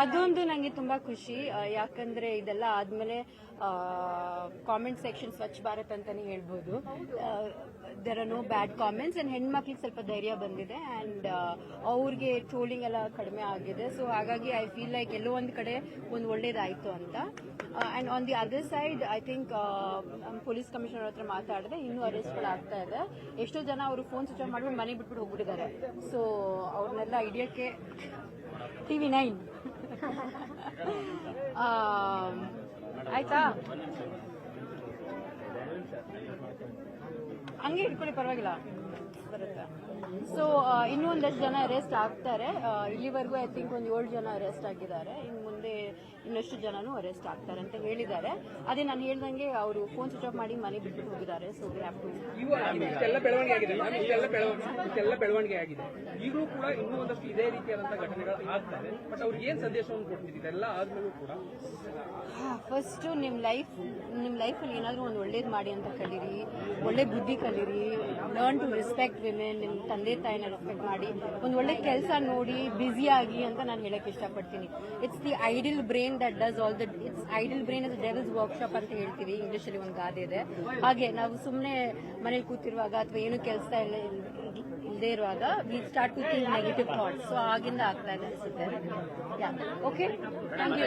ಅದೊಂದು ನನಗೆ ತುಂಬಾ ಖುಷಿ. ಯಾಕಂದ್ರೆ ಇದೆಲ್ಲ ಆದ್ಮೇಲೆ ಕಾಮೆಂಟ್ ಸೆಕ್ಷನ್ ಸ್ವಚ್ಛ ಭಾರತ್ ಅಂತಾನೆ ಹೇಳ್ಬೋದು. There are no bad comments and ಹೆಣ್ಮಕ್ಳಿಗೆ ಸ್ವಲ್ಪ ಧೈರ್ಯ ಬಂದಿದೆ ಅಂಡ್ ಅವ್ರಿಗೆ ಟ್ರೋಲಿಂಗ್ ಎಲ್ಲ ಕಡಿಮೆ ಆಗಿದೆ. ಸೊ ಹಾಗಾಗಿ ಐ ಫೀಲ್ ಲೈಕ್ ಎಲ್ಲೋ ಒಂದು ಕಡೆ ಒಂದು ಒಳ್ಳೇದಾಯ್ತು ಅಂತ. And on the other side I think police commissioner ಹತ್ರ ಮಾತಾಡಿದೆ, ಇನ್ನೂ ಅರೆಸ್ಟ್ಗಳು ಆಗ್ತಾ ಇದೆ. ಎಷ್ಟೋ ಜನ ಅವರು ಫೋನ್ ಸ್ವಿಚ್ ಆಫ್ ಮಾಡ್ಬಿಟ್ಟು ಮನೆ ಬಿಟ್ಬಿಟ್ಟು ಹೋಗ್ಬಿಟ್ಟಿದ್ದಾರೆ. ಸೊ ಅವ್ರನ್ನೆಲ್ಲ ಹಿಡಿಯೋಕ್ಕೆ ಟಿವಿ ನೈನ್ ಆಯ್ತಾ? ಹಂಗೆ ಇಟ್ಕೊಳ್ಳಿ ಪರವಾಗಿಲ್ಲ. ಬರುತ್ತೆ. ಸೊ ಇನ್ನೂ ಒಂದಷ್ಟು ಜನ ಅರೆಸ್ಟ್ ಆಗ್ತಾರೆ. ಇಲ್ಲಿವರೆಗೂ ಐ ಥಿಂಕ್ ಒಂದು ಏಳು ಜನ ಅರೆಸ್ಟ್ ಆಗಿದ್ದಾರೆ. ಇನ್ನು ಮುಂದೆ ಇನ್ನಷ್ಟು ಜನನೂ ಅರೆಸ್ಟ್ ಆಗ್ತಾರೆ ಅಂತ ಹೇಳಿದ್ದಾರೆ. ಅದೇ ನಾನು ಹೇಳ್ದಂಗೆ ಅವರು ಫೋನ್ ಸ್ವಿಚ್ ಆಫ್ ಮಾಡಿ ಮನೆ ಬಿಟ್ಟು ಹೋಗಿದ್ದಾರೆ. ಸೊ ವಿ ಹ್ಯಾವ್ ಟು ಇಷ್ಟೆಲ್ಲ ಬೆಳವಣಿಗೆ ಆಗಿದೆ. ಈಗಲೂ ಕೂಡ ಇನ್ನೂ ಒಂದಷ್ಟು ಇದೇ ರೀತಿಯಾದಂತಹ ಘಟನೆಗಳು ಆಗ್ತವೆ ಬಟ್ ಅವ್ರಿಗೆ ಏನ್ ಸಂದೇಶವನ್ನು ಕೊಡ್ತಿದ್ದೀರಿ ಇದೆಲ್ಲ ಆದ್ಮೇಲೂ ಕೂಡ. ಫಸ್ಟು ನಿಮ್ಮ ಲೈಫ್ ನಿಮ್ಮ ಲೈಫಲ್ಲಿ ಏನಾದರೂ ಒಂದು ಒಳ್ಳೇದು ಮಾಡಿ ಅಂತ ಕಲೀರಿ ಒಳ್ಳೆ ಬುದ್ಧಿ ಕಲೀರಿ ಲರ್ನ್ ಟು ರೆಸ್ಪೆಕ್ಟ್ ವಿಮೆನ್ ನಿಮ್ಮ ತಂದೆ ತಾಯಿನ ರೆಸ್ಪೆಕ್ಟ್ ಮಾಡಿ, ಒಂದು ಒಳ್ಳೆ ಕೆಲಸ ನೋಡಿ ಬ್ಯುಸಿ ಆಗಿ ಅಂತ ನಾನು ಹೇಳಕ್ಕೆ ಇಷ್ಟಪಡ್ತೀನಿ. It's the idle brain that does all that it's idle brain is devil's workshop ಅಂತ ಹೇಳ್ತೀವಿ ಇಂಗ್ಲೀಷಲ್ಲಿ ಒಂದು ಗಾದೆ ಇದೆ. ಹಾಗೆ ನಾವು ಸುಮ್ಮನೆ ಮನೇಲಿ ಕೂತಿರುವಾಗ ಅಥವಾ ಏನು ಕೆಲಸ ಇಲ್ಲ ಇಲ್ಲದೆ ಇರುವಾಗ we start to think negative thoughts so ಆಗಿಂದ ಆಗ್ತಾ ಇದೆ ಅನ್ಸುತ್ತೆ. ಯಾ ಓಕೆ ಥ್ಯಾಂಕ್ ಯು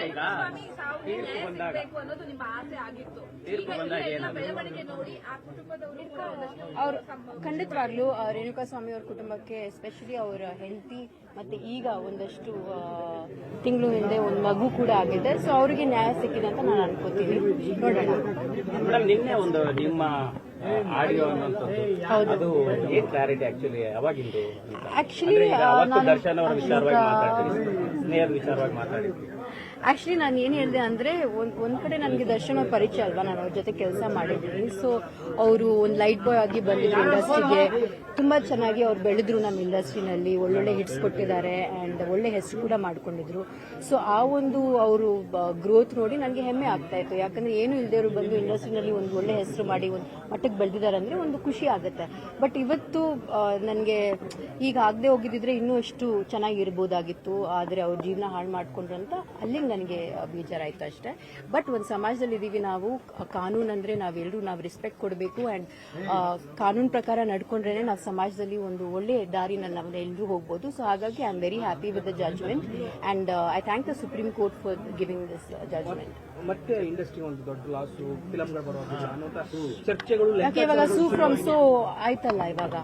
ತೀರ್ಪು ಬಂದಾಗ. ಅನ್ನೋದು ನಿಮ್ಮ ಆಸೆ ಆಗಿತ್ತು. ತೀರ್ಪು ಬಂದಾಗ ಎಲ್ಲ ಏನು ಬೆಳವಣಿಗೆ ನೋಡಿ ಆ ಕುಟುಂಬದವರು ಕೂಡ ಒಂದಷ್ಟು ಅವ್ರು ಖಂಡಿತವಾಗ್ಲೂ ಆ, ರೇಣುಕಾ ಸ್ವಾಮಿ ಅವ್ರ ಕುಟುಂಬಕ್ಕೆ ಎಸ್ಪೆಷಲಿ ಅವರ ಹೆಲ್ತಿ ಮತ್ತೆ ಈಗ ಒಂದಷ್ಟು ತಿಂಗಳು ಹಿಂದೆ ಒಂದು ಮಗು ಕೂಡ ಆಗಿದೆ. ಸೊ ಅವರಿಗೆ ನ್ಯಾಯ ಸಿಕ್ಕಿದೆ ಅಂತ ನಾನು ಅನ್ಕೋತೀನಿ. ನೋಡೋಣ. ಮೇಡಮ್ ನಿನ್ನೆ ಒಂದು ನಿಮ್ಮ ಆಡಿಯೋ ಅನ್ನುವಂಥದ್ದು. ಅದು ಏನ್ ಕ್ಲಾರಿಟಿ ಆಕ್ಚುಲಿ ಅವಾಗಿಂದು ಅಂತ. ಆಕ್ಚುಲಿ ಅಂದ್ರೆ ಈಗ ಅವತ್ತು ದರ್ಶನ್ ಅವರ ವಿಚಾರವಾಗಿ ಮಾತಾಡ್ತೀನಿ ಸ್ನೇಹದ ವಿಚಾರವಾಗಿ ಮಾತಾಡಿದ್ರಿ ಆಕ್ಚುಲಿ ನಾನು ಏನು ಹೇಳಿದೆ ಅಂದರೆ, ಒಂದು ಒಂದು ಕಡೆ ನನಗೆ ದರ್ಶನ ಪರಿಚಯ ಅಲ್ವಾ? ನಾನು ಅವ್ರ ಜೊತೆ ಕೆಲಸ ಮಾಡಿದ್ದೀನಿ. ಸೊ ಅವರು ಒಂದು ಲೈಟ್ ಬಾಯ್ ಆಗಿ ಬಂದಿದ್ರು ಇಂಡಸ್ಟ್ರಿಗೆ ತುಂಬ ಚೆನ್ನಾಗಿ ಅವ್ರು ಬೆಳೆದ್ರು ನಮ್ಮ ಇಂಡಸ್ಟ್ರಿನಲ್ಲಿ ಒಳ್ಳೊಳ್ಳೆ ಹಿಟ್ಸ್ ಕೊಟ್ಟಿದ್ದಾರೆ ಆ್ಯಂಡ್ ಒಳ್ಳೆ ಹೆಸರು ಕೂಡ ಮಾಡ್ಕೊಂಡಿದ್ರು. ಸೊ ಆ ಒಂದು ಅವರು ಗ್ರೋತ್ ನೋಡಿ ನನಗೆ ಹೆಮ್ಮೆ ಆಗ್ತಾ ಇತ್ತು. ಯಾಕಂದರೆ ಏನು ಅವರು ಬಂದು ಇಂಡಸ್ಟ್ರಿನಲ್ಲಿ ಒಂದು ಒಳ್ಳೆ ಹೆಸರು ಮಾಡಿ, ಒಂದು ಮಟ್ಟಕ್ಕೆ ಬೆಳೆದಿದ್ದಾರೆ ಅಂದರೆ ಒಂದು ಖುಷಿ ಆಗುತ್ತೆ. ಬಟ್ ಇವತ್ತು ನನಗೆ ಈಗ ಆಗದೆ ಹೋಗಿದ್ದಿದ್ರೆ ಇನ್ನೂ ಎಷ್ಟು ಚೆನ್ನಾಗಿರ್ಬೋದಾಗಿತ್ತು. ಆದರೆ ಅವ್ರ ಜೀವನ ಹಾಳು ಮಾಡ್ಕೊಂಡ್ರಂತ ಅಲ್ಲಿ ನನಗೆ ಬೇಜಾರಾಯ್ತು ಅಷ್ಟೇ. ಬಟ್ ಒಂದು ಸಮಾಜದಲ್ಲಿ ಇದೀವಿ ನಾವು ಕಾನೂನು ಅಂದ್ರೆ ನಾವೆಲ್ಲರೂ ನಾವು ರೆಸ್ಪೆಕ್ಟ್ ಕೊಡಬೇಕು ಅಂಡ್ ಕಾನೂನು ಪ್ರಕಾರ ನಡ್ಕೊಂಡ್ರೇ ನಾವು ಸಮಾಜದಲ್ಲಿ ಒಂದು ಒಳ್ಳೆ ದಾರಿನಲ್ಲಿ ನಾವು ಎಲ್ಲರೂ ಹೋಗ್ಬೋದು. ಸೊ ಹಾಗಾಗಿ I am very happy with the judgement and I thank the supreme court for giving this judgement ಮತ್ತೆ ಇಂಡಸ್ಟ್ರಿ ಒಂದು ದೊಡ್ಡ ಲಾಸು ಬರೋದಿಲ್ಲ ಚರ್ಚೆಗಳು ಯಾಕೆ ಇವಾಗ ಸೂ ಫ್ರಮ್ ಸೋ ಆಯ್ತಲ್ಲ ಇವಾಗ?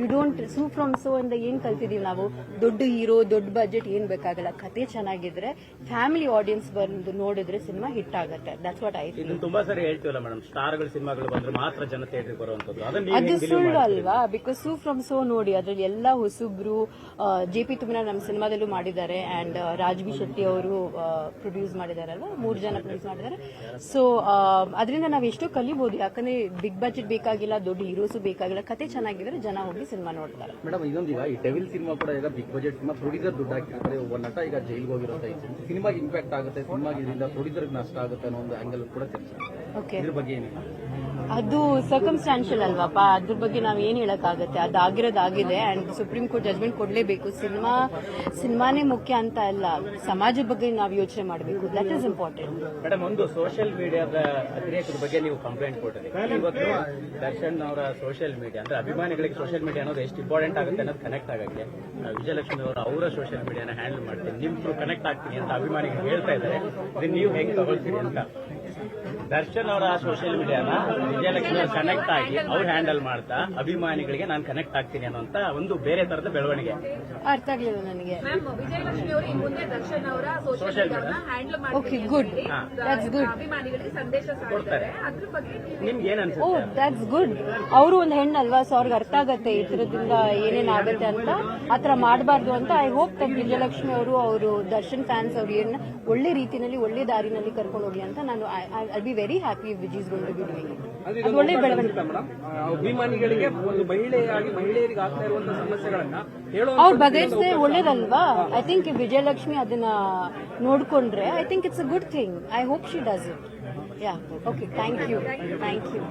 You don't sue from so ಅಂತ ಏನ್ ಕಲ್ತಿದೀವಿ ನಾವು? ದೊಡ್ಡ ಹೀರೋ ದೊಡ್ಡ ಬಜೆಟ್ ಏನ್ ಬೇಕಾಗಲ್ಲ. ಕತೆ ಚೆನ್ನಾಗಿದ್ರೆ ಫ್ಯಾಮಿಲಿ ಆಡಿಯನ್ಸ್ ಬಂದು ನೋಡಿದ್ರೆ ಸಿನಿಮಾ ಹಿಟ್ ಆಗುತ್ತೆ. ದಟ್ಸ್ ವಾಟ್ ಐ ಇದನ್ನ ತುಂಬಾ ಸರಿ ಹೇಳ್ತೀವಲ್ಲ ಮೇಡಮ್ ಸ್ಟಾರ್ಗಳ ಸಿನಿಮಾಗಳು ಬಂದ್ರೆ ಮಾತ್ರ ಜನ ಥಿಯೇಟರ್ ಬರುವಂತದ್ದು ಅದನ್ನ ನೀವು ಅದು ಸುಳ್ಳು ಅಲ್ವಾ? ಬಿಕಾಸ್ ಸೂ ಫ್ರಮ್ ಸೋ ನೋಡಿ ಅದ್ರಲ್ಲಿ ಎಲ್ಲ ಹೊಸಬ್ರು ಜೆ ಪಿ ತುಮನ ನಮ್ಮ ಸಿನಿಮಾದಲ್ಲೂ ಮಾಡಿದ್ದಾರೆ ಅಂಡ್ ರಾಜ್ಬಿ ಶೆಟ್ಟಿ ಅವರು ಪ್ರೊಡ್ಯೂಸ್ ಮಾಡಿದಾರಲ್ವಾ ಮೂರು ಜನ ಪ್ರೊಡ್ಯೂಸ್ ಮಾಡಿದ್ದಾರೆ. ಸೊ ಅದರಿಂದ ನಾವು ಎಷ್ಟು ಕಲಿಬಹುದು ಯಾಕಂದ್ರೆ ಬಿಗ್ ಬಜೆಟ್ ಬೇಕಾಗಿಲ್ಲ ದೊಡ್ಡ ಹೀರೋಸು ಬೇಕಾಗಿಲ್ಲ ಕತೆ ಚೆನ್ನಾಗಿದ್ರೆ ಜನ ಹೋಗಿ ಸಿನಿಮಾ ನೋಡ್ತಾರೆ. ಮೇಡಮ್ ಇದೊಂದು ಈಗ ಈ ಡೆವಿಲ್ ಸಿನಿಮಾ ಕೂಡ ಈಗ ಬಿಗ್ ಬಜೆಟ್ ಸಿನಿಮಾ ಪ್ರೊಡ್ಯೂಸರ್ ದುಡ್ಡು ಹಾಕಿರ್ತಾರೆ ಒಬ್ಬ ನಟ ಈಗ ಜೈಲ್ಗೆ ಹೋಗಿರೋ ಸಿನಿಮಾಗೆ ಇಂಪ್ಯಾಕ್ಟ್ ಆಗುತ್ತೆ ಸಿನಿಮಾಗೆ ಇದರಿಂದ ಪ್ರೊಡ್ಯೂಸರ್ಗೆ ನಷ್ಟ ಆಗುತ್ತೆ ಅನ್ನೋ ಒಂದು ಆಂಗಲ್ ಕೂಡ ಚರ್ಚೆ ಇದ್ರ ಬಗ್ಗೆ ಏನಿಲ್ಲ. ಅದು ಸರ್ಕಮ್ಸ್ಟಾನ್ಷಿಯಲ್ ಅಲ್ವಾಪ ಅದ್ರ ಬಗ್ಗೆ ನಾವ್ ಏನ್ ಹೇಳಕ್ಕಾಗತ್ತೆ? ಅದಾಗಿರೋದಾಗಿದೆ ಅಂಡ್ ಸುಪ್ರೀಂ ಕೋರ್ಟ್ ಜಜ್ಮೆಂಟ್ ಕೊಡ್ಲೇಬೇಕು. ಸಿನಿಮಾ, ಸಿನಿಮಾನೇ ಮುಖ್ಯ ಅಂತ ಅಲ್ಲ. ಸಮಾಜದ ಬಗ್ಗೆ ನಾವು ಯೋಚನೆ ಮಾಡಬೇಕು. ದಟ್ ಇಸ್ ಇಂಪಾರ್ಟೆಂಟ್ ಮೇಡಮ್ ಒಂದು ಸೋಷಿಯಲ್ ಮೀಡಿಯಾದ ಅತಿರೇಕದ ಬಗ್ಗೆ ನೀವು ಕಂಪ್ಲೇಂಟ್ ಕೊಟ್ಟಿರಿ. ಇವತ್ತು ದರ್ಶನ್ ಅವರ ಸೋಷಿಯಲ್ ಮೀಡಿಯಾ ಅಂದ್ರೆ ಅಭಿಮಾನಿಗಳಿಗೆ ಸೋಷಿಯಲ್ ಮೀಡಿಯಾ ಅನ್ನೋದು ಎಷ್ಟು ಇಂಪಾರ್ಟೆಂಟ್ ಆಗುತ್ತೆ ಅನ್ನೋದು ಕನೆಕ್ಟ್ ಆಗಕ್ಕೆ. ವಿಜಯಲಕ್ಷ್ಮಿ ಅವರು ಅವರ ಸೋಷಿಯಲ್ ಮೀಡಿಯಾನ ಹ್ಯಾಂಡಲ್ ಮಾಡ್ತೀನಿ ನಿಮ್ ಕನೆಕ್ಟ್ ಆಗ್ತೀನಿ ಅಂತ ಅಭಿಮಾನಿಗಳು ಹೇಳ್ತಾ ಇದ್ದಾರೆ. ನೀವು ಹೇಗೆ ತಗೊಳ್ತೀರಿ ಅಂತ. ದರ್ಶನ್ ಅವರ ಸೋಷಿಯಲ್ ಮೀಡಿಯಾನ ವಿಜಯಲಕ್ಷ್ಮಿ ಅವ್ರು ಕನೆಕ್ಟ್ ಆಗಿ ಅವ್ರು ಹ್ಯಾಂಡಲ್ ಮಾಡ್ತಾ ಅಭಿಮಾನಿಗಳಿಗೆ ನಾನು ಕನೆಕ್ಟ್ ಆಗ್ತೀನಿ ಅನ್ನೋಂತ ಒಂದು ಬೇರೆ ತರದ ಬೆಳವಣಿಗೆ. ಅರ್ಥ ಆಗಲಿಲ್ಲ ನನಗೆ. ಮ್ಯಾಮ್ ವಿಜಯಲಕ್ಷ್ಮಿ ಅವರು ಮುಂದೆ ದರ್ಶನ್ ಅವರ ಸೋಷಿಯಲ್ ಮೀಡಿಯಾನ ಹ್ಯಾಂಡಲ್ ಮಾಡ್ತಾರೆ good. That's good. ಅಭಿಮಾನಿಗಳಿಗೆ ಸಂದೇಶ ಅದ್ರ ಬಗ್ಗೆ ನಿಮ್ಗೆ ಏನ್ ಓ ದಟ್ಸ್ ಗುಡ್ ಅವರು ಒಂದು ಹೆಣ್ಣಲ್ವಾ ಸೊ ಅವ್ರಿಗೆ ಅರ್ಥ ಆಗತ್ತೆ. ಈ ಥರದಿಂದ ಏನೇನ್ ಆಗತ್ತೆ ಅಂತ ಆತರ ಮಾಡಬಾರ್ದು ಅಂತ ಐ ಹೋಪ್ ದಟ್ ವಿಜಯಲಕ್ಷ್ಮಿ ಅವರು ಅವರು ದರ್ಶನ್ ಫ್ಯಾನ್ಸ್ ಅವ್ರು ಏನ್ ಒಳ್ಳೆ ರೀತಿಯಲ್ಲಿ ಒಳ್ಳೆ ದಾರಿನಲ್ಲಿ ಕರ್ಕೊಂಡು ಹೋಗಿ ಅಂತ ನಾನು I be very happy which is going to be doing it ಅದು ಒಳ್ಳೆ ಬೆಳವಣಿಗೆ. ಅಭಿಮಾನಿಗಳಿಗೆ ಒಂದು ಮಹಿಳೆಯಾಗಿ ಮಹಿಳೆಯರಿಗೆ ಆಗ್ತಾ ಇರುವಂತಹ ಸಮಸ್ಯೆಗಳನ್ನ ಅವ್ರು ಬಗೆಹರಿಸಿದ್ರೆ ಒಳ್ಳೇದಲ್ವಾ? ಐ ಥಿಂಕ್ ವಿಜಯಲಕ್ಷ್ಮಿ ಅದನ್ನ ನೋಡ್ಕೊಂಡ್ರೆ I think it's a good thing I hope she does it yeah okay thank you thank you